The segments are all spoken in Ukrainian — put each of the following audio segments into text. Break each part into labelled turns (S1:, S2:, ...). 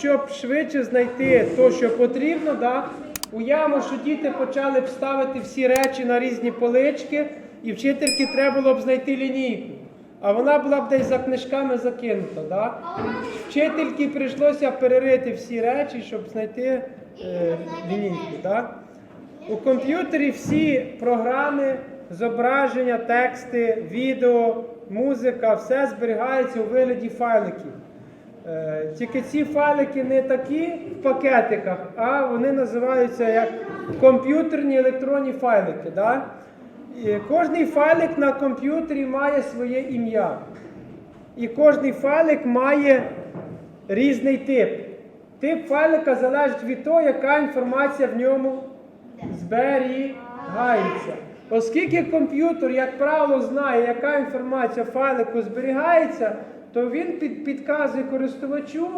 S1: Щоб швидше знайти те, що потрібно, да? уявимо, що діти почали б ставити всі речі на різні полички, і вчительки треба було б знайти лінійку. А вона була б десь за книжками закинута. Да? Вчительки прийшлося перерити всі речі, щоб знайти е, лінійку. Да? У комп'ютері всі програми, зображення, тексти, відео, музика, все зберігається у вигляді файликів. Е, Тільки ці файлики не такі в пакетиках, а вони називаються як комп'ютерні електронні файлики. Да? Кожний файлик на комп'ютері має своє ім'я. І кожний файлик має різний тип. Тип файлика залежить від того, яка інформація в ньому зберігається. Оскільки комп'ютер, як правило, знає, яка інформація в файлику зберігається, то він під, підказує користувачу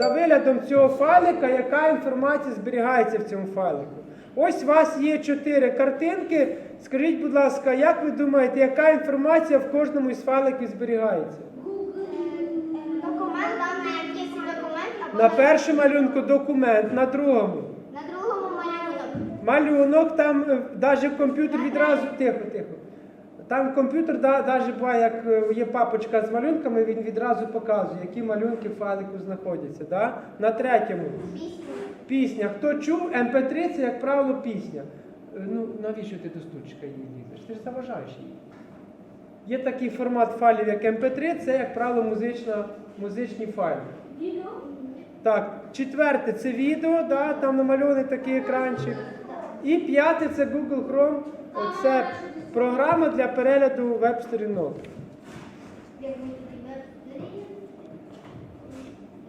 S1: за виглядом цього файлика, яка інформація зберігається в цьому файлику. Ось у вас є чотири картинки. Скажіть, будь ласка, як ви думаєте, яка інформація в кожному із файликів зберігається?
S2: Документ, там на якийсь документ, або
S1: На першому малюнку документ, на другому.
S2: на другому малюнок.
S1: Малюнок, там навіть комп'ютер відразу тихо, тихо. Там комп'ютер навіть буває, як е, є папочка з малюнками, він відразу показує, які малюнки в файлику знаходяться. Да? На третьому
S2: Пісню.
S1: пісня. Хто чув, МП3 це, як правило, пісня. Е, Ну, навіщо ти до стульчика її лізеш? Ти ж заважаєш її. Є такий формат файлів, як МП3, це, як правило, музична, музичні файли.
S2: Відео.
S1: Так, четверте це відео, да, там намальований такий екранчик. І п'яте це Google Chrome. Це програма для перегляду веб-сторінок.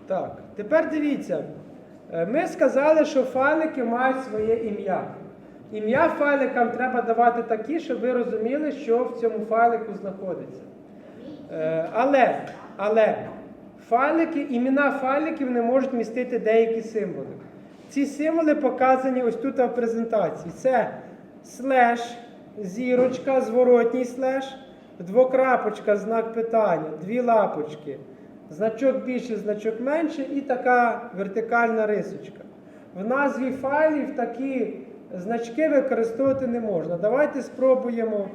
S1: Так, тепер дивіться. Е, Ми сказали, що файлики мають своє ім'я. Ім'я файликам треба давати такі, щоб ви розуміли, що в цьому файлику знаходиться. Е, Але, але файлики, імена файликів не можуть містити деякі символи. Ці символи показані ось тут в презентації. Це слеш, зірочка, зворотній слеш, двокрапочка, знак питання, дві лапочки, значок більше, значок менше і така вертикальна рисочка. В назві файлів такі значки використовувати не можна. Давайте спробуємо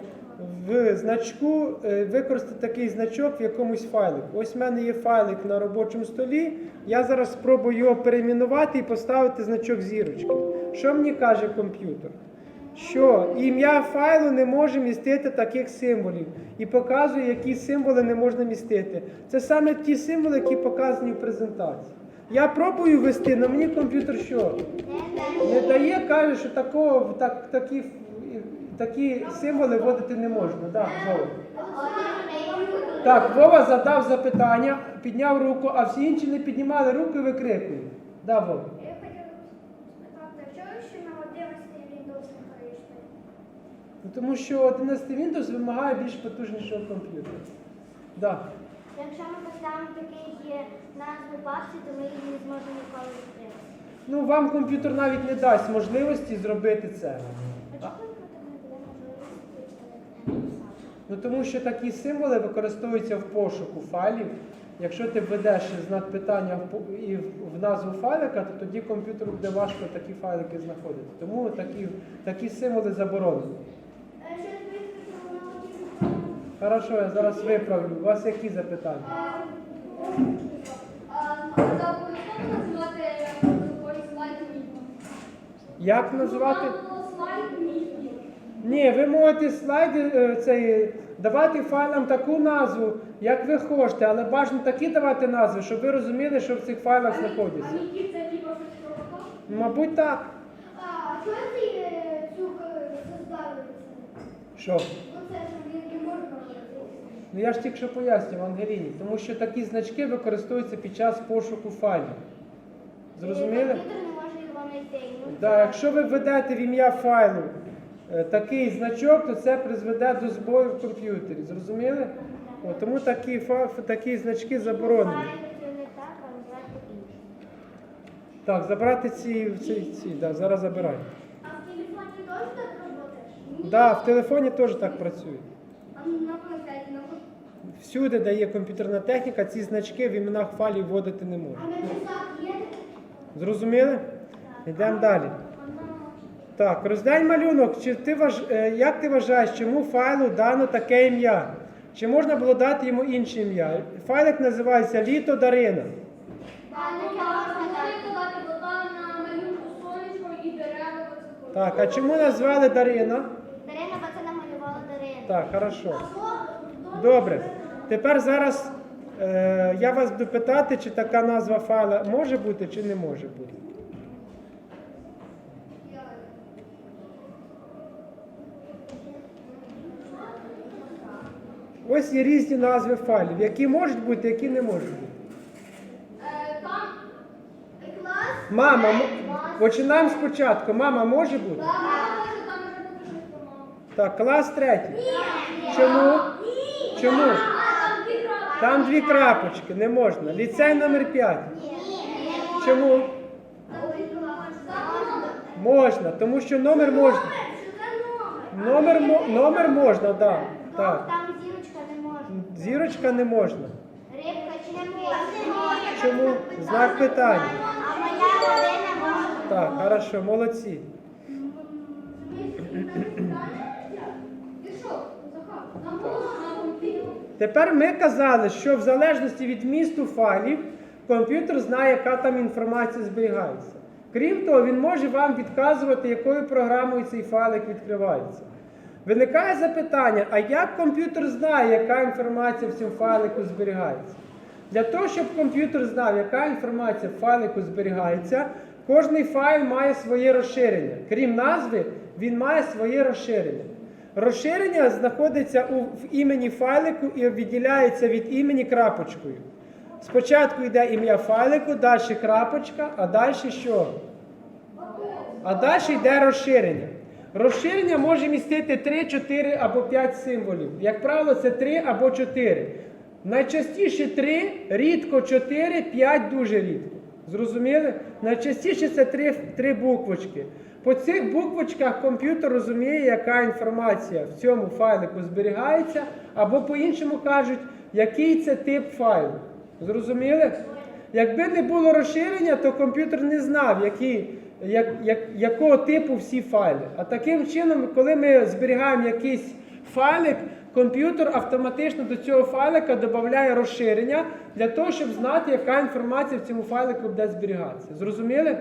S1: в значку е, використати такий значок в якомусь файлику. Ось в мене є файлик на робочому столі. Я зараз спробую його перейменувати і поставити значок зірочки. Що мені каже комп'ютер? Що ім'я файлу не може містити таких символів і показує, які символи не можна містити. Це саме ті символи, які показані в презентації. Я пробую ввести, але мені комп'ютер що? Не дає, каже, що такого, так, такі, такі символи вводити не можна. Да, Вова. Так, Вова задав запитання, підняв руку, а всі інші не піднімали руку і викрикують. Да, Вова.
S2: Я хотіла спитати, чого ще на 11 Windows не перейшли?
S1: Ну, тому що 11 Windows вимагає більш потужнішого комп'ютера. Да.
S2: Якщо ми поставимо такий є назву папці, то ми її не зможемо ніколи відкрити.
S1: Ну, вам комп'ютер навіть не дасть можливості зробити це.
S2: А чому так не буде можливості?
S1: Ну тому що такі символи використовуються в пошуку файлів. Якщо ти введеш знак питання в і в назву файлика, то тоді комп'ютеру буде важко такі файлики знаходити. Тому такі, такі символи заборонені.
S2: Е, Що відповідно, воно потрібно?
S1: Хорошо, я зараз виправлю. У вас які запитання? Як назвати? Ні, ви можете слайди е, цей, давати файлам таку назву, як ви хочете, але бажано такі давати назви, щоб ви розуміли, що в цих файлах знаходяться. Мабуть, так.
S2: А чого ці е, цукор создавлюється?
S1: Що?
S2: Оце ж не можна робити.
S1: Ну я ж тільки що пояснював Ангеліні, тому що такі значки використовуються під час пошуку файлів. Зрозуміли? Да, якщо ви введете в ім'я файлу е, такий значок, то це призведе до збою в комп'ютері. Зрозуміли? О, тому такі, такі значки заборонені.
S2: Так.
S1: Так, забрати ці, ці, ці да, зараз забирай.
S2: А в телефоні теж так працюєш?
S1: Да, в телефоні теж так працює. Всюди, де є комп'ютерна техніка, ці значки в іменах файлів вводити не можна. Зрозуміли? Йдемо далі. Так, роздай малюнок. Чи ти важ... е, Як ти вважаєш, чому файлу дано таке ім'я? Чи можна було дати йому інше ім'я? Файлик називається Літо Дарина. Так, а чому назвали Дарина?
S2: Дарина, бо це намалювала Дарина.
S1: Так, хорошо. Добре. Тепер зараз е, я вас буду питати, чи така назва файла може бути, чи не може бути. Ось є різні назви файлів, які можуть бути, які не можуть бути. Мама, м- починаємо спочатку. Мама може бути? Так, клас третій. Чому? Чому? Там дві крапочки, не можна. Ліцей номер 5. Чому? Можна, тому що номер можна. Номер, номер можна, да. так.
S2: Там зірочка не можна.
S1: Зірочка не можна.
S2: Рибка чи не?
S1: Чому? Знак питання.
S2: А моя Дарина можна.
S1: Так, хорошо, молодці. Тепер ми казали, що в залежності від місту файлів комп'ютер знає, яка там інформація зберігається. Крім того, він може вам підказувати, якою програмою цей файлик відкривається. Виникає запитання, а як комп'ютер знає, яка інформація в цьому файлику зберігається? Для того, щоб комп'ютер знав, яка інформація в файлику зберігається, кожний файл має своє розширення. Крім назви, він має своє розширення. Розширення знаходиться у, в імені файлику і відділяється від імені крапочкою. Спочатку йде ім'я файлику, далі крапочка, а далі що? А далі йде розширення. Розширення може містити 3, 4 або 5 символів. Як правило, це 3 або 4. Найчастіше 3, рідко 4, 5 дуже рідко. Зрозуміли? Найчастіше це 3, 3 буквочки. По цих буквочках комп'ютер розуміє, яка інформація в цьому файлику зберігається, або по-іншому кажуть, який це тип файлу. Зрозуміли? Якби не було розширення, то комп'ютер не знав, які, як, як, якого типу всі файли. А таким чином, коли ми зберігаємо якийсь файлик, комп'ютер автоматично до цього файлика додає розширення для того, щоб знати, яка інформація в цьому файлику буде зберігатися. Зрозуміли?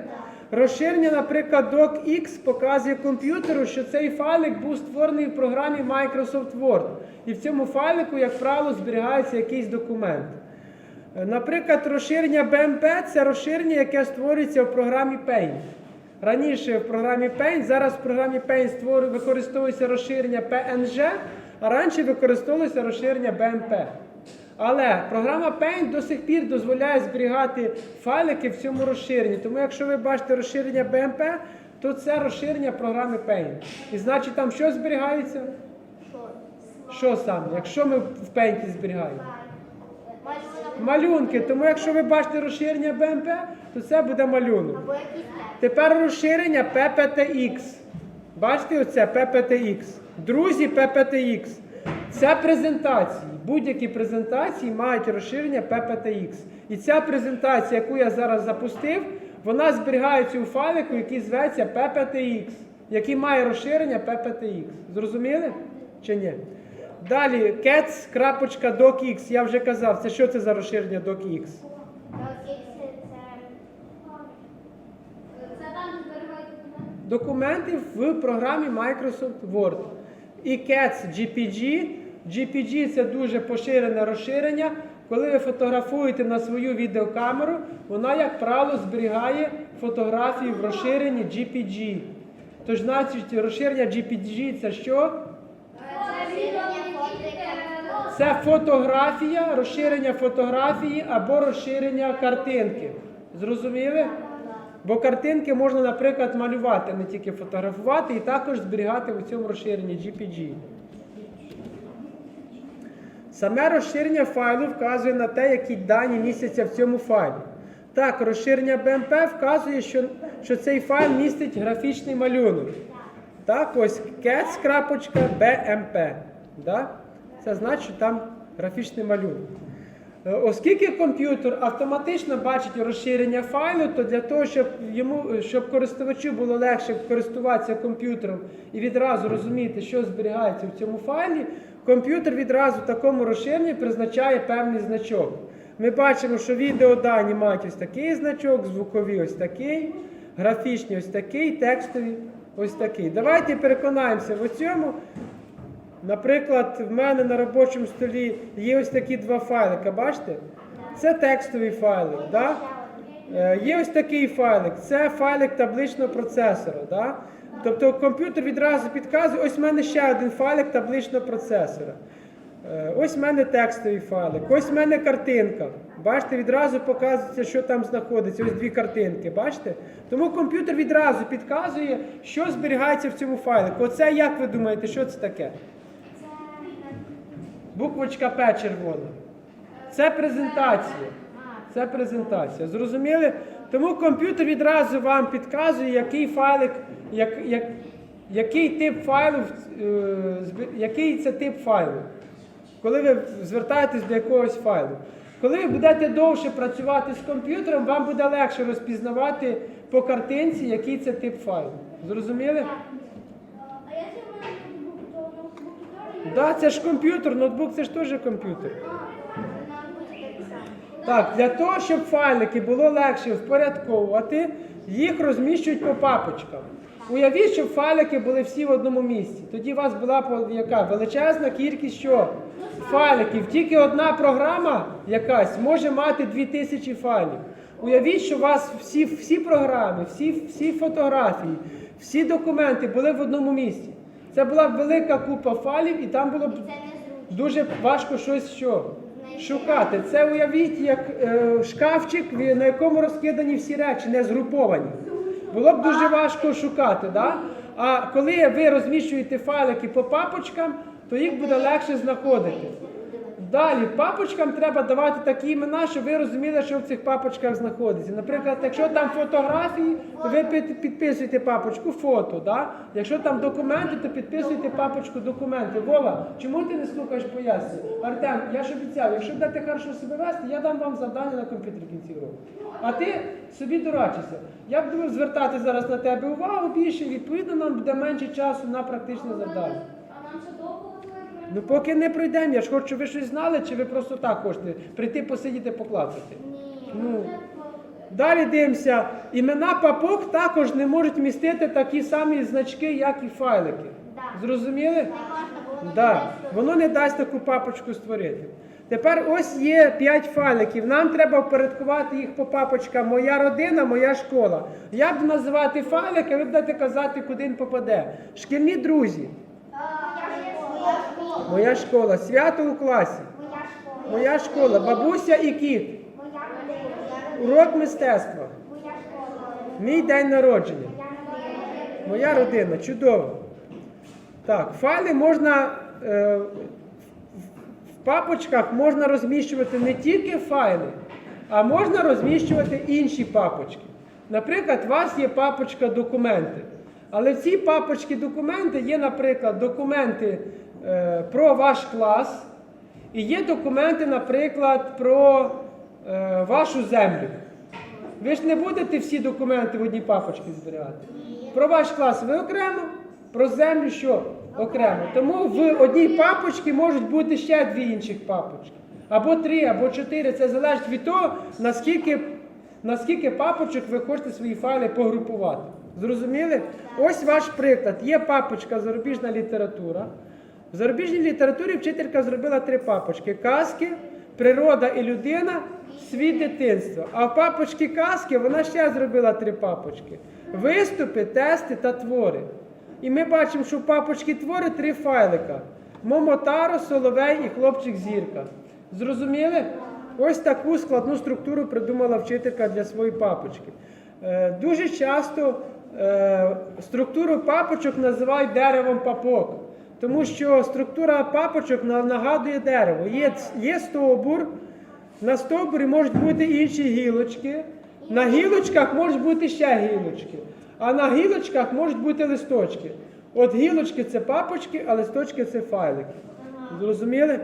S1: Розширення, наприклад, docx показує комп'ютеру, що цей файлик був створений в програмі Microsoft Word. І в цьому файлику, як правило, зберігається якийсь документ. Е, Наприклад, розширення BMP це розширення, яке створюється в програмі Paint. Раніше в програмі Paint, зараз в програмі Paint використовується розширення PNG, а раніше використовувалося розширення BMP. Але програма Paint до сих пір дозволяє зберігати файлики в цьому розширенні. Тому якщо ви бачите розширення BMP, то це розширення програми Paint. І значить там що зберігається? Що саме? Якщо ми в Paint зберігаємо? Малюнки. Тому якщо ви бачите розширення BMP, то це буде малюнок. Тепер розширення PPTX. Бачите оце PPTX. Друзі, PPTX. Це презентації. Будь-які презентації мають розширення PPTX. І ця презентація, яку я зараз запустив, вона зберігається у файлику, який зветься PPTX, який має розширення PPTX. Зрозуміли? Чи ні? Далі cats.docx, я вже казав, це що це за розширення docx? Документи в програмі Microsoft Word. І CATS GPG. Це дуже поширене розширення. Коли ви фотографуєте на свою відеокамеру, вона, як правило, зберігає фотографії в розширенні GPG. Тож, значить, розширення GPG це що? Це фотографія, розширення фотографії або розширення картинки. Зрозуміли? Бо картинки можна, наприклад, малювати, не тільки фотографувати, і також зберігати у цьому розширенні GPG. Саме розширення файлу вказує на те, які дані містяться в цьому файлі. Так, розширення BMP вказує, що, що цей файл містить графічний малюнок. Так, ось cats.bmp. Да? Це значить, що там графічний малюнок. Е, Оскільки комп'ютер автоматично бачить розширення файлу, то для того, щоб йому, щоб користувачу було легше користуватися комп'ютером і відразу розуміти, що зберігається в цьому файлі, комп'ютер відразу в такому розширенні призначає певний значок. Ми бачимо, що відеодані мають ось такий значок, звукові ось такий, графічні ось такий, текстові ось такий. Давайте переконаємося в цьому. Наприклад, в мене на робочому столі є ось такі два файлика, бачите? Це текстові файли. Да? Е, Є ось такий файлик, це файлик табличного процесора. Да? Тобто комп'ютер відразу підказує, ось в мене ще один файлик табличного процесора. Е, Ось в мене текстовий файлик, ось в мене картинка. Бачите, відразу показується, що там знаходиться. Ось дві картинки, бачите? Тому комп'ютер відразу підказує, що зберігається в цьому файлику. Оце як ви думаєте, що це таке? Буквочка П червона. Це презентація. Це презентація. Зрозуміли? Тому комп'ютер відразу вам підказує, який файлик, як, як, який тип файлу, е, який це тип файлу. Коли ви звертаєтесь до якогось файлу. Коли ви будете довше працювати з комп'ютером, вам буде легше розпізнавати по картинці, який це тип файлу. Зрозуміли?
S2: А якщо в мене ноутбук, то ноутбук теж?
S1: Так, це ж комп'ютер, ноутбук це ж теж комп'ютер.
S2: А, ноутбук так само.
S1: Так, для того, щоб файлики було легше впорядковувати, їх розміщують по папочкам. Уявіть, щоб файлики були всі в одному місці. Тоді у вас була яка величезна кількість що? файликів. Тільки одна програма якась може мати 2000 файлів. Уявіть, що у вас всі, всі програми, всі, всі фотографії, всі документи були в одному місці. Це була велика купа файлів, і там було б дуже важко щось що шукати. Це уявіть як е, шкафчик, на якому розкидані всі речі, не згруповані. Було б дуже важко шукати. Да? А коли ви розміщуєте файлики по папочкам, то їх буде легше знаходити. Далі папочкам треба давати такі імена, щоб ви розуміли, що в цих папочках знаходиться. Наприклад, якщо там фотографії, то ви підписуєте папочку фото. Да? Якщо там документи, то підписуєте папочку документи. Вова, чому ти не слухаєш пояснення? Артем, я ж обіцяв, якщо будете хорошо себе вести, я дам вам завдання на комп'ютері в кінці року. А ти собі дурачишся. Я буду звертати зараз на тебе увагу більше, відповідно нам буде менше часу на практичне завдання. Ну поки не пройдемо, я ж хочу, щоб ви щось знали, чи ви просто так хочете прийти посидіти, поклацати.
S2: Ні.
S1: Ну. Далі дивимося, імена папок також не можуть містити такі самі значки, як і файлики. Зрозуміли? Да. Воно не дасть таку папочку створити. Тепер ось є 5 файликів. Нам треба впорядкувати їх по папочкам Моя родина, моя школа. Я буду називати файлики, ви будете казати, куди він попаде. Шкільні друзі.
S2: Моя школа,
S1: свято у класі,
S2: Моя школа.
S1: бабуся і кіт, урок мистецтва, мій день народження. Моя родина, чудово. Так, файли можна е, в папочках можна розміщувати не тільки файли, а можна розміщувати інші папочки. Наприклад, у вас є папочка документи. Але в цій папочці документи є, наприклад, документи про ваш клас, і є документи, наприклад, про е, вашу землю. Ви ж не будете всі документи в одній папочці зберігати. Про ваш клас ви окремо, про землю що окремо. Тому в одній папочці можуть бути ще дві інших папочки. Або три, або чотири. Це залежить від того, наскільки, наскільки папочок ви хочете свої файли погрупувати. Зрозуміли? Ось ваш приклад. Є папочка зарубіжна література. В зарубіжній літературі вчителька зробила три папочки: казки, природа і людина, світ дитинства. А в папочці казки вона ще зробила три папочки: виступи, тести та твори. І ми бачимо, що в папочці твори три файлика: Момотаро, Соловей і хлопчик Зірка. Зрозуміли? Ось таку складну структуру придумала вчителька для своєї папочки. Е, Дуже часто е, структуру папочок називають деревом папок. Тому що структура папочок нагадує дерево. Є, є стовбур, на стовбурі можуть бути інші гілочки, на гілочках можуть бути ще гілочки, а на гілочках можуть бути листочки. От гілочки це папочки, а листочки це файлики. Зрозуміли?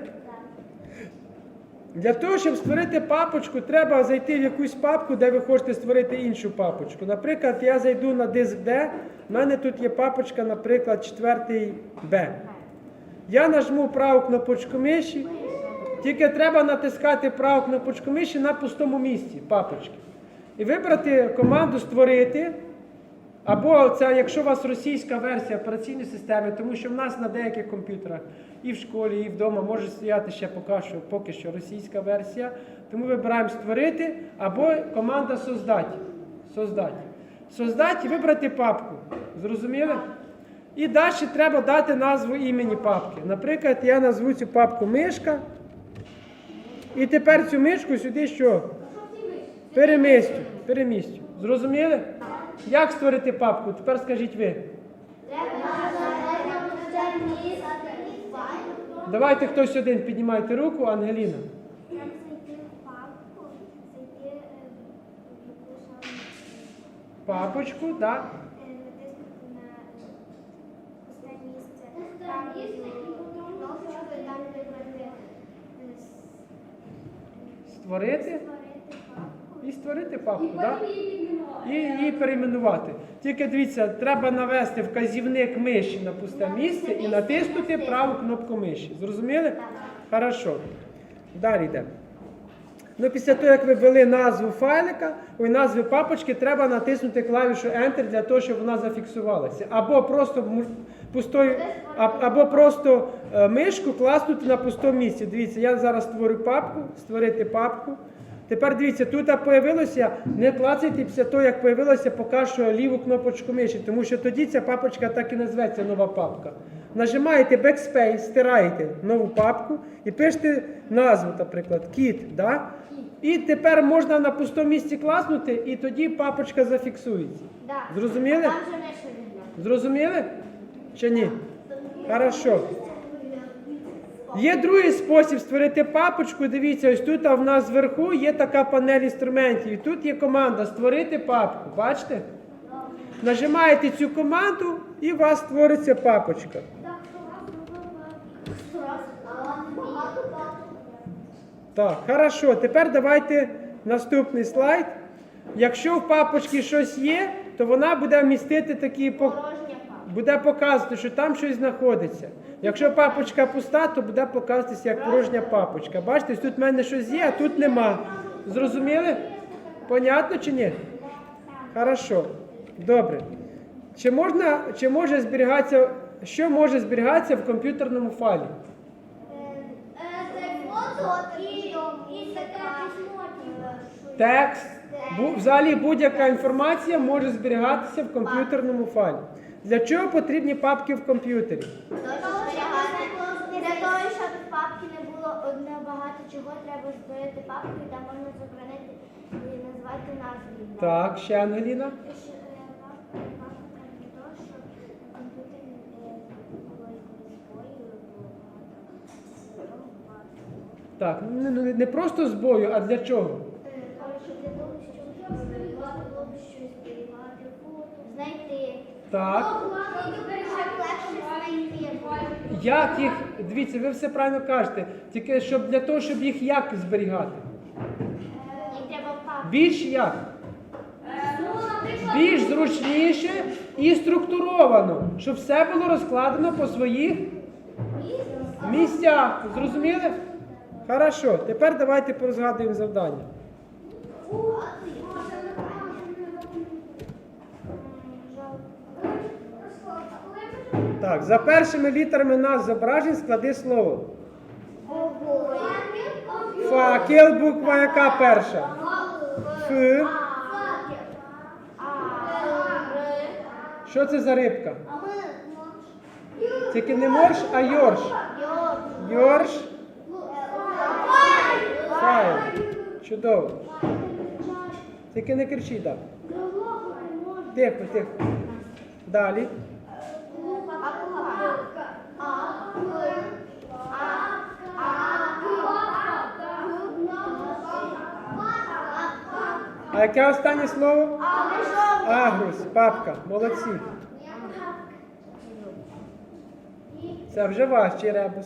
S1: Для того, щоб створити папочку, треба зайти в якусь папку, де ви хочете створити іншу папочку. Наприклад, я зайду на диск D, в мене тут є папочка, наприклад, 4 Б. Я нажму праву кнопочку миші, тільки треба натискати праву кнопочку миші на пустому місці папочки. І вибрати команду Створити. Або це, якщо у вас російська версія операційної системи, тому що в нас на деяких комп'ютерах і в школі, і вдома може стояти ще поки що, поки що російська версія. Тому вибираємо створити або команда создати. Создати. Создати і вибрати папку. Зрозуміли? І далі треба дати назву імені папки. Наприклад, я назву цю папку мишка. І тепер цю мишку сюди що? Перемістю. Перемістю. Зрозуміли? Як створити папку? Тепер скажіть ви. Давайте хтось один піднімайте руку, Ангеліна. Папочку, так.
S2: е, натиснути с-
S1: Створити
S2: папку.
S1: і папку. І її перейменувати. Тільки дивіться, треба навести вказівник миші на пусте місце і натиснути праву кнопку миші. Зрозуміли? Хорошо. Далі йдемо. Ну, після того, як ви ввели назву файлика, ой, назви папочки, треба натиснути клавішу Enter для того, щоб вона зафіксувалася. Або просто пустою, або просто е, мишку класнути на пустому місці. Дивіться, я зараз створю папку, створити папку. Тепер дивіться, тут появилося, не клацайте після того, як появилося поки що ліву кнопочку миші, тому що тоді ця папочка так і називається нова папка. Нажимаєте Backspace, стираєте нову папку і пишете назву, наприклад, кіт. Да? І тепер можна на пустому місці класнути, і тоді папочка зафіксується.
S2: Да.
S1: Зрозуміли? Зрозуміли? Чи ні? Хорошо. Є другий спосіб створити папочку. Дивіться, ось тут а в нас зверху є така панель інструментів. І тут є команда Створити папку. Бачите? Нажимаєте цю команду і у вас створиться папочка. Так, хорошо. Тепер давайте наступний слайд. Якщо в папочці щось є, то вона буде містити такі буде показувати, що там щось знаходиться. Якщо папочка пуста, то буде показуватися як порожня папочка. Бачите, тут в мене щось є, а тут нема. Зрозуміли? Понятно чи ні? Хорошо. Добре. Чи можна, чи може зберігатися, що може зберігатися в комп'ютерному файлі?
S2: Таке письмо.
S1: Текст, взагалі будь-яка інформація може зберігатися в комп'ютерному файлі. Для чого потрібні папки в комп'ютері?
S2: Для того, щоб в папці не було одне чого, треба зберегти папку і там можна зберегти і назвати назву.
S1: Так, ще Ангеліна.
S2: Ще, е, Папка папка там для того, щоб в комп'ютері е, було якоюсь збою, було багато. багато.
S1: Так, ну, не, не просто збою, а для чого?
S2: Е, знайти.
S1: Так. Як їх, дивіться, ви все правильно кажете. Тільки щоб для того, щоб їх як зберігати? Більш як? Більш зручніше і структуровано, щоб все було розкладено по своїх місцях. Зрозуміли? Хорошо. Тепер давайте порозгадуємо завдання. Так, за першими літерами нас зображень склади слово. Факел, буква яка перша? Ф. Що це за рибка? Тільки не морж, а йорш. Йорш. Файл. Чудово. Тільки не кричи, так. Тихо, тихо. Далі. А яке останнє слово? Агрус, папка. Молодці. Це вже важчий ребус.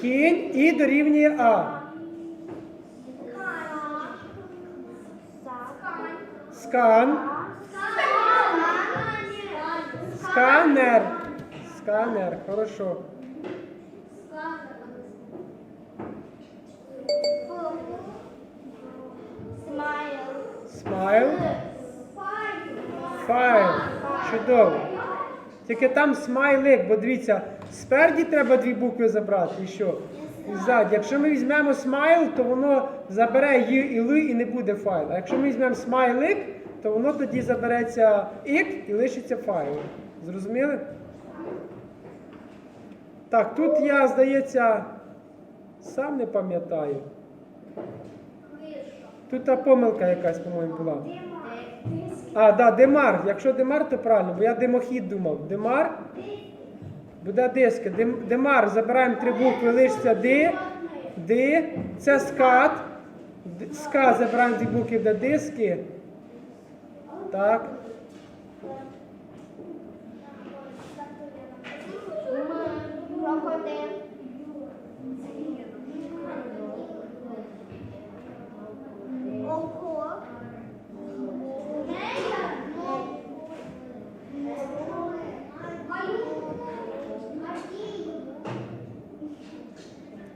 S1: Кінь і дорівнює А. Скан. Сканер. Сканер. Хорошо.
S2: Смайл.
S1: Файл. Чудово. Тільки там смайлик, бо дивіться, спереді треба дві букви забрати і що? І ззаді. Якщо ми візьмемо смайл, то воно забере ї і ли і не буде файл. А якщо ми візьмемо смайлик, то воно тоді забереться ік і лишиться файл. Зрозуміли? Так, тут я, здається, сам не пам'ятаю. Тут та помилка якась, по-моєму, була. А, да, Демар. Якщо Демар, то правильно, бо я димохід думав. Демар. Буде диски. Дем, Демар. Забираємо три букви, лишиться Д. Д. Це скат. Д- Ска забираємо дві букви до диски. Так.
S2: Крокодил.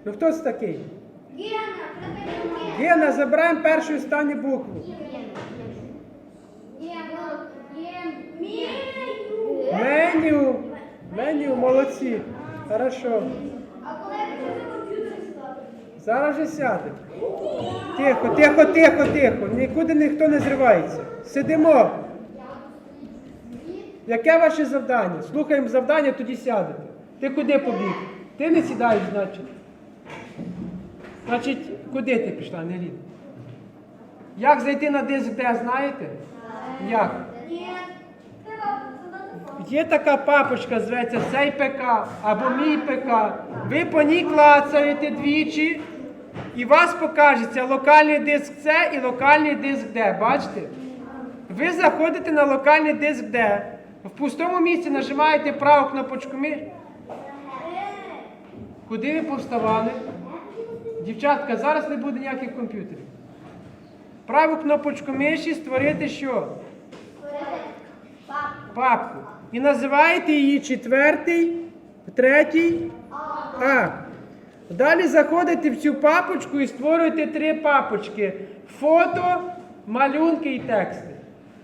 S1: Ну хто це такий? Гена, забираємо першу і останню букву. Меню. Меню, молодці. Хорошо. Зараз же сяде. Тихо, тихо, тихо, тихо. Нікуди ніхто не зривається. Сидимо. Яке ваше завдання? Слухаємо завдання, тоді сядете. Ти куди побіг? Ти не сідаєш, значить. Значить, куди ти пішла, Нелі? Як зайти на диск Д, знаєте? Як? Є така папочка, зветься цей ПК або мій ПК. Ви по ній клацаєте двічі, і вас покажеться локальний диск С і локальний диск Д. Бачите? Ви заходите на локальний диск Д. В пустому місці нажимаєте праву кнопочку. Куди ви повставали? Дівчатка, зараз не буде ніяких комп'ютерів. Праву кнопочку миші створити що? Папку. І називаєте її четвертий, третій А. Далі заходите в цю папочку і створюєте три папочки: фото, малюнки і тексти.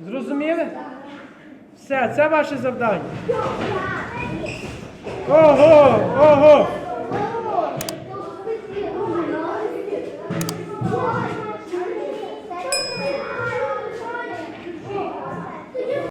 S1: Зрозуміли? Все, це ваше завдання. Ого, ого!